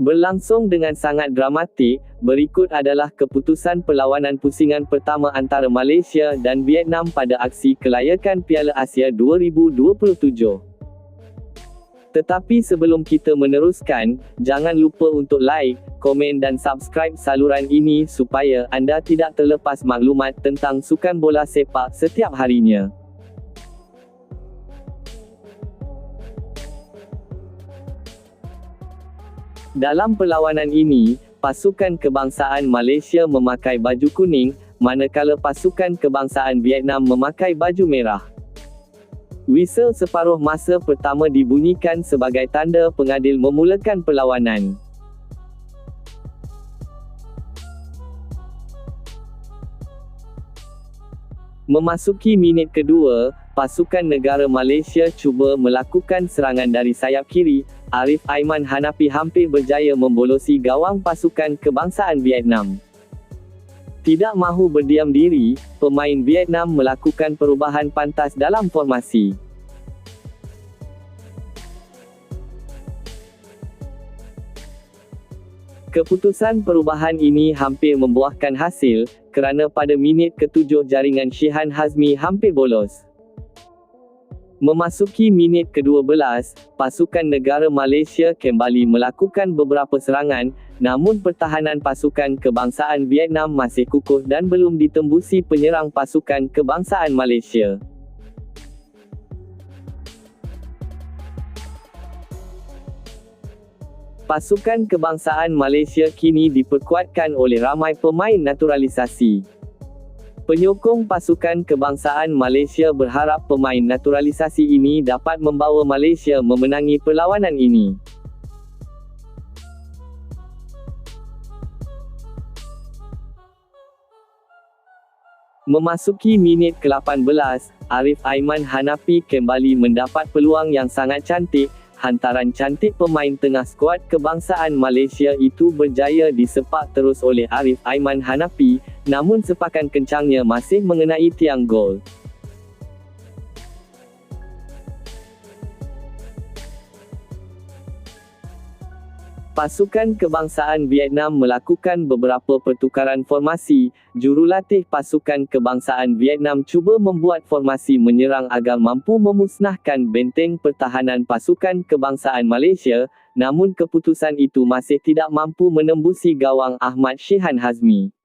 Berlangsung dengan sangat dramatik, berikut adalah keputusan perlawanan pusingan pertama antara Malaysia dan Vietnam pada aksi kelayakan Piala Asia 2027. Tetapi sebelum kita meneruskan, jangan lupa untuk like, komen dan subscribe saluran ini supaya anda tidak terlepas maklumat tentang sukan bola sepak setiap harinya. Dalam perlawanan ini, pasukan kebangsaan Malaysia memakai baju kuning, manakala pasukan kebangsaan Vietnam memakai baju merah. Whistle separuh masa pertama dibunyikan sebagai tanda pengadil memulakan perlawanan. Memasuki minit kedua, pasukan negara Malaysia cuba melakukan serangan dari sayap kiri, Arif Aiman Hanapi hampir berjaya membolosi gawang pasukan kebangsaan Vietnam. Tidak mahu berdiam diri, pemain Vietnam melakukan perubahan pantas dalam formasi. Keputusan perubahan ini hampir membuahkan hasil, kerana pada minit ketujuh jaringan Syihan Hazmi hampir bolos. Memasuki minit ke-12, pasukan negara Malaysia kembali melakukan beberapa serangan, namun pertahanan pasukan kebangsaan Vietnam masih kukuh dan belum ditembusi penyerang pasukan kebangsaan Malaysia. Pasukan kebangsaan Malaysia kini diperkuatkan oleh ramai pemain naturalisasi. Penyokong pasukan kebangsaan Malaysia berharap pemain naturalisasi ini dapat membawa Malaysia memenangi perlawanan ini. Memasuki minit ke-18, Arif Aiman Hanafi kembali mendapat peluang yang sangat cantik, hantaran cantik pemain tengah skuad kebangsaan Malaysia itu berjaya disepak terus oleh Arif Aiman Hanafi, namun sepakan kencangnya masih mengenai tiang gol. Pasukan kebangsaan Vietnam melakukan beberapa pertukaran formasi. Jurulatih pasukan kebangsaan Vietnam cuba membuat formasi menyerang agar mampu memusnahkan benteng pertahanan pasukan kebangsaan Malaysia, namun keputusan itu masih tidak mampu menembusi gawang Ahmad Shihan Hazmi.